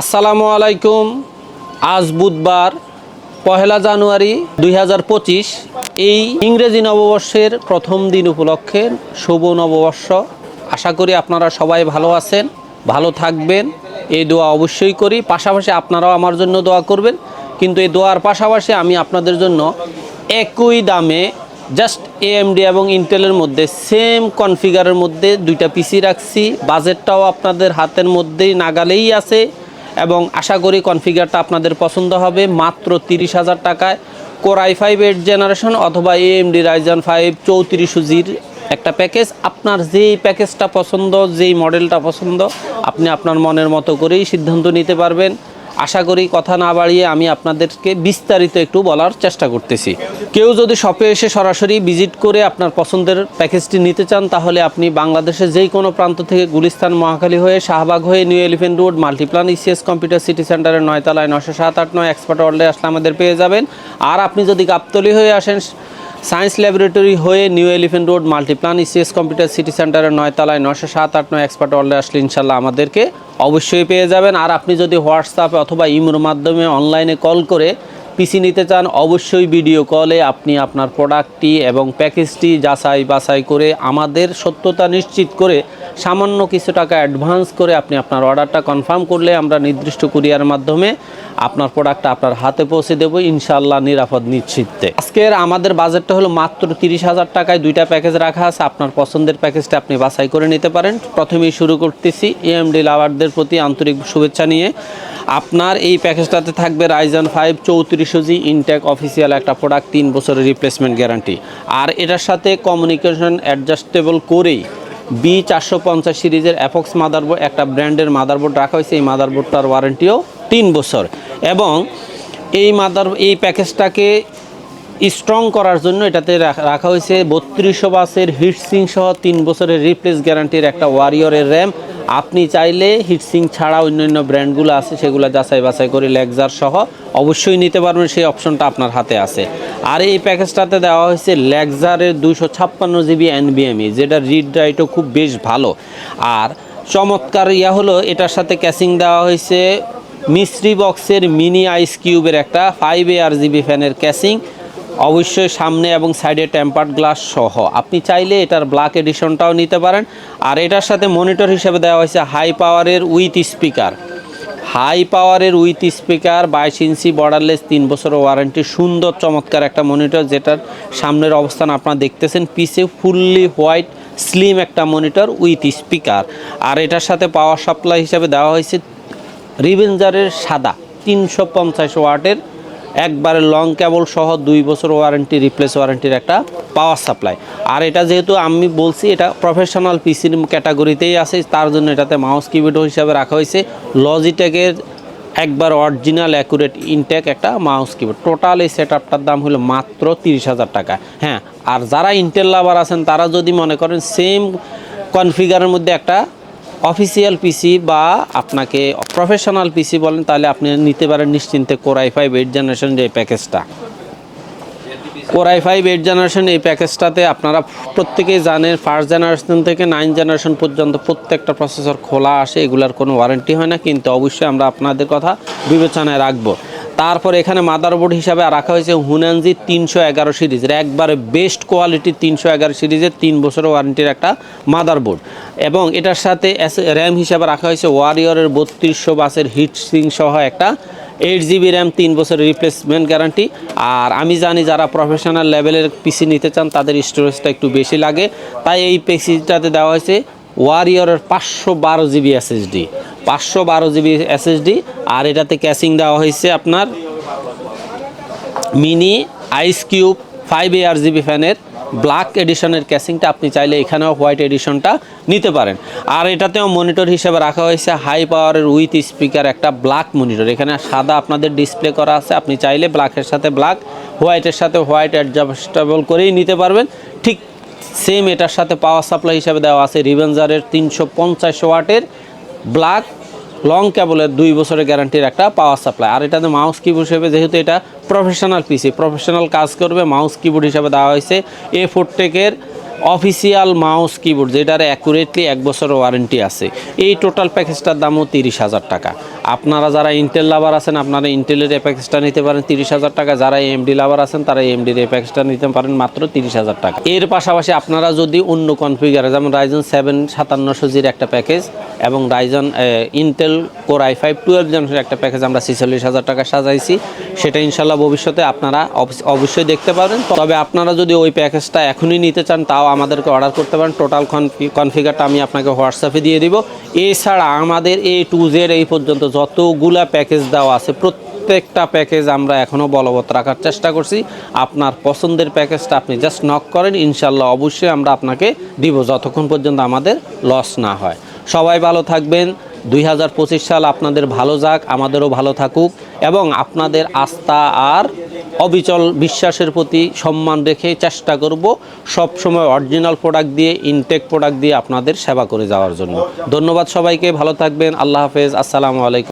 আসসালামু আলাইকুম। আজ বুধবার, পহেলা জানুয়ারি দুই হাজার পঁচিশ। এই ইংরেজি নববর্ষের প্রথম দিন উপলক্ষে শুভ নববর্ষ। আশা করি আপনারা সবাই ভালো আছেন, ভালো থাকবেন। এই দোয়া অবশ্যই করি। পাশাপাশি আপনারাও আমার জন্য দোয়া করবেন। কিন্তু এই দোয়ার পাশাপাশি আমি আপনাদের জন্য একই দামে জাস্ট এএমডি এবং ইন্টেলের মধ্যে সেম কনফিগারের মধ্যে দুইটা পিসি রাখছি। বাজেটটাও আপনাদের হাতের মধ্যেই নাগালেই আছে। এবং আশা করি কনফিগারটা আপনাদের পছন্দ হবে মাত্র তিরিশ হাজার টাকায় core i five eight generation অথবা এএমডি রাইজান ফাইভ চৌত্রিশ জির একটা প্যাকেজ আপনার যেই প্যাকেজটা পছন্দ, যেই মডেলটা পছন্দ, আপনি আপনার মনের মতো করেই সিদ্ধান্ত নিতে পারবেন। আশা করি কথা না বাড়িয়ে আমি আপনাদেরকে বিস্তারিত একটু বলার চেষ্টা করতেছি। কেউ যদি শপে এসে সরাসরি ভিজিট করে আপনার পছন্দের প্যাকেজটি নিতে চান, তাহলে আপনি বাংলাদেশের যেই কোনো প্রান্ত থেকে গুলিস্তান, মহাখালী হয়ে শাহবাগ হয়ে New Elephant Road, Multiplan ECS Computer City সেন্টারের নয়তলায় নশো সাত আট নয় এক্সপার্ট ওয়ার্ল্ডে আসলে আমাদের পেয়ে যাবেন। আর আপনি যদি গাবতলি হয়ে আসেন, সায়েন্স ল্যাবরেটরি হয়ে New Elephant Road, Multiplan ECS Computer City সেন্টারের নয়তলায় নশো সাত আট নয় এক্সপার্ট ওয়ার্ল্ডে আসলে ইনশাল্লাহ আমাদেরকে অবশ্যই পেয়ে যাবেন। আর আপনি যদি হোয়াটসঅ্যাপ অথবা ইমোর মাধ্যমে অনলাইনে কল করে পিসি নিতে চান, অবশ্যই ভিডিও কলে আপনি আপনার প্রোডাক্টটি এবং প্যাকেজটি যাচাই বাছাই করে আমাদের সত্যতা নিশ্চিত করে সামান্য কিছু টাকা অ্যাডভান্স করে আপনি আপনার অর্ডারটা কনফার্ম করলে আমরা নির্দিষ্ট কুরিয়ার মাধ্যমে আপনার প্রোডাক্টটা আপনার হাতে পৌঁছে দেবো ইনশাল্লাহ নিরাপদ নিশ্চিতে আজকের আমাদের বাজেটটা হলো মাত্র তিরিশ হাজার টাকায় দুইটা প্যাকেজ রাখা আছে, আপনার পছন্দের প্যাকেজটা আপনি বাছাই করে নিতে পারেন। প্রথমেই শুরু করতেছি এএমডি লাভারদের প্রতি আন্তরিক শুভেচ্ছা নিয়ে। আপনার এই প্যাকেজটাতে থাকবে রাইজান ফাইভ চৌত্রিশশো জি ইনটেক অফিসিয়াল একটা প্রোডাক্ট তিন বছরের রিপ্লেসমেন্ট গ্যারান্টি আর এটার সাথে কমিউনিকেশন অ্যাডজাস্টেবল করেই বি চারশো পঞ্চাশ সিরিজের অ্যাপক্স মাদারবোর্ড একটা ব্র্যান্ডের মাদারবোর্ড রাখা হয়েছে। এই মাদারবোর্ডটার ওয়ারেন্টিও তিন বছর। এবং এই মাদার এই প্যাকেজটাকে স্ট্রং করার জন্য এটাতে রাখা- হয়েছে বত্রিশশো বাসের হিটসিং সহ তিন বছরের রিপ্লেস গ্যারান্টির একটা ওয়ারিয়রের র্যাম আপনি চাইলে হিটসিং ছাড়া অন্যান্য ব্র্যান্ডগুলো আছে, সেগুলো যাচাই বাছাই করে লেগজার সহ অবশ্যই নিতে পারবেন, সেই অপশনটা আপনার হাতে আছে। আর এই প্যাকেজটাতে দেওয়া হয়েছে লেগজারের দুশো ছাপ্পান্ন জিবি এনবিএমই যেটা রিড রাইটও খুব বেশ ভালো। আর চমৎকার ইয়া হলো, এটার সাথে ক্যাসিং দেওয়া হয়েছে মিস্ট্রি বক্সের মিনি আইস কিউবের একটা ফাইভ এ আর জিবি ফ্যানের ক্যাসিং অবশ্যই সামনে এবং সাইডে টেম্পার্ড গ্লাস সহ। আপনি চাইলে এটার ব্ল্যাক এডিশনটাও নিতে পারেন। আর এটার সাথে মনিটর হিসেবে দেওয়া হয়েছে হাই পাওয়ারের উইথ স্পিকার। হাই পাওয়ারের উইথ স্পিকার বাইশ ইঞ্চি বর্ডারলেস তিন বছরের ওয়ারেন্টি, সুন্দর, চমৎকার একটা মনিটর যেটার সামনের অবস্থান আপনারা দেখতেছেন। পিছে ফুললি হোয়াইট, স্লিম একটা মনিটর উইথ স্পিকার। আর এটার সাথে পাওয়ার সাপ্লাই হিসেবে দেওয়া হয়েছে রিভেঞ্জারের সাদা, তিনশো পঞ্চাশ ওয়াটের একবারে লং কেবল সহ দুই বছর ওয়ারেন্টি রিপ্লেস ওয়ারেন্টির একটা পাওয়ার সাপ্লাই আর এটা যেহেতু আমি বলছি, এটা প্রফেশনাল পিসির ক্যাটাগরিতেই আছে, তার জন্য এটাতে মাউস কিবোর্ড হিসাবে রাখা হয়েছে। লজিটেকের একবার অরিজিনাল অ্যাকুরেট ইনটেক একটা মাউস কিবোর্ড টোটাল এই সেট আপটার দাম হলো মাত্র তিরিশ হাজার টাকা। হ্যাঁ আর যারা ইন্টেল লাভার আছেন, তারা যদি মনে করেন সেম কনফিগারের মধ্যে একটা অফিসিয়াল পিসি বা আপনাকে প্রফেশনাল পিসি বলেন, তাহলে আপনি নিতে পারেন নিশ্চিন্তে কোরআই ফাইভ এইট জেনারেশন যে প্যাকেজটা কোরআই ফাইভ এইট জেনারেশন এই প্যাকেজটাতে আপনারা প্রত্যেকেই জানেন ফার্স্ট জেনারেশন থেকে নাইন জেনারেশন পর্যন্ত প্রত্যেকটা প্রসেসর খোলা আসে, এগুলার কোনো ওয়ারেন্টি হয় না, কিন্তু অবশ্যই আমরা আপনাদের কথা বিবেচনায় রাখব। তারপর এখানে মাদারবোর্ড হিসাবে রাখা হয়েছে হুনানজি তিনশো এগারো সিরিজের একবারে বেস্ট কোয়ালিটির তিনশো এগারো সিরিজের তিন বছরের ওয়ারেন্টির একটা মাদারবোর্ড। এবং এটার সাথে র্যাম হিসাবে রাখা হয়েছে ওয়ারিয়রের বত্রিশশো বাসের হিট সিং সহ একটা এইট জিবি র্যাম তিন বছরের রিপ্লেসমেন্ট গ্যারান্টি আর আমি জানি যারা প্রফেশনাল লেভেলের পিসি নিতে চান, তাদের স্টোরেজটা একটু বেশি লাগে। তাই এই পিসিটাতে দেওয়া হয়েছে ওয়ারিয়রের পাঁচশো বারো জিবি এসএসডি পাঁচশো বারো জিবি এসএসডি আর এটাতে ক্যাসিং দেওয়া হয়েছে আপনার mini ice cube five A R GB ফ্যানের ব্ল্যাক এডিশনের ক্যাসিংটা আপনি চাইলে এখানেও হোয়াইট এডিশনটা নিতে পারেন। আর এটাতেও মনিটর হিসেবে রাখা হয়েছে, হাই পাওয়ারের উইথ স্পিকার, একটা ব্ল্যাক মনিটর। এখানে সাদা আপনাদের ডিসপ্লে করা আছে, আপনি চাইলে ব্ল্যাকের সাথে ব্ল্যাক, হোয়াইটের সাথে হোয়াইট অ্যাডজাস্টেবল করেই নিতে পারবেন। ঠিক সেম এটার সাথে পাওয়ার সাপ্লাই হিসেবে দেওয়া আছে, রিভেঞ্জারের তিনশো পঞ্চাশ ওয়াটের ব্ল্যাক লং কেবলের দুই বছরের গ্যারান্টির একটা পাওয়ার সাপ্লাই আর এটাতে মাউস কিবোর্ড হিসেবে যেহেতু এটা প্রফেশনাল পিসি প্রফেশনাল কাজ করবে মাউস কিবোর্ড হিসেবে দেওয়া হয়েছে। এ ফোর টেকের অফিসিয়াল মাউস কিবোর্ড, যেটার অ্যাকুরেটলি এক বছর ওয়ারেন্টি আছে। এই টোটাল প্যাকেজটার দামও তিরিশ হাজার টাকা। আপনারা যারা ইন্টেল লাভার আছেন, আপনারা ইন্টেলের এই প্যাকেজটা নিতে পারেন। তিরিশ হাজার টাকা। যারা এমডি লাভার আছেন, তারা এমডির এই প্যাকেজটা নিতে পারেন মাত্র তিরিশ হাজার টাকা। এর পাশাপাশি আপনারা যদি অন্য কনফিগারে যেমন রাইজন সেভেন সাতান্নশো জির একটা প্যাকেজ এবং Ryzen Intel core i five twelve জেনারেশনের একটা প্যাকেজ আমরা ছেচল্লিশ হাজার টাকা সাজাইছি, সেটা ইনশাল্লাহ ভবিষ্যতে আপনারা অবশ্যই দেখতে পাবেন। তবে আপনারা যদি ওই প্যাকেজটা এখনই নিতে চান, তাও আমাদেরকে অর্ডার করতে পারেন। টোটাল কনফিগারটা আমি আপনাকে হোয়াটসঅ্যাপে দিয়ে দিব। এছাড়া আমাদের এ টু জের এই পর্যন্ত যতগুলা প্যাকেজ দেওয়া আছে, প্রত্যেকটা প্যাকেজ আমরা এখনও বলবৎ রাখার চেষ্টা করছি। আপনার পছন্দের প্যাকেজটা আপনি জাস্ট নক করেন ইনশাল্লাহ অবশ্যই আমরা আপনাকে দিব, যতক্ষণ পর্যন্ত আমাদের লস না হয়। সবাই ভালো থাকবেন। দুই হাজার পঁচিশ সাল আপনাদের ভালো যাক, আমাদেরও ভালো থাকুক এবং আপনাদের আস্থা আর অবিচল বিশ্বাসের প্রতি সম্মান রেখে চেষ্টা করব সব সময় অরিজিনাল প্রোডাক্ট দিয়ে ইনটেক প্রোডাক্ট দিয়ে আপনাদের সেবা করে যাওয়ার জন্য। ধন্যবাদ সবাইকে, ভালো থাকবেন, আল্লাহ হাফেজ, আসসালামু আলাইকুম।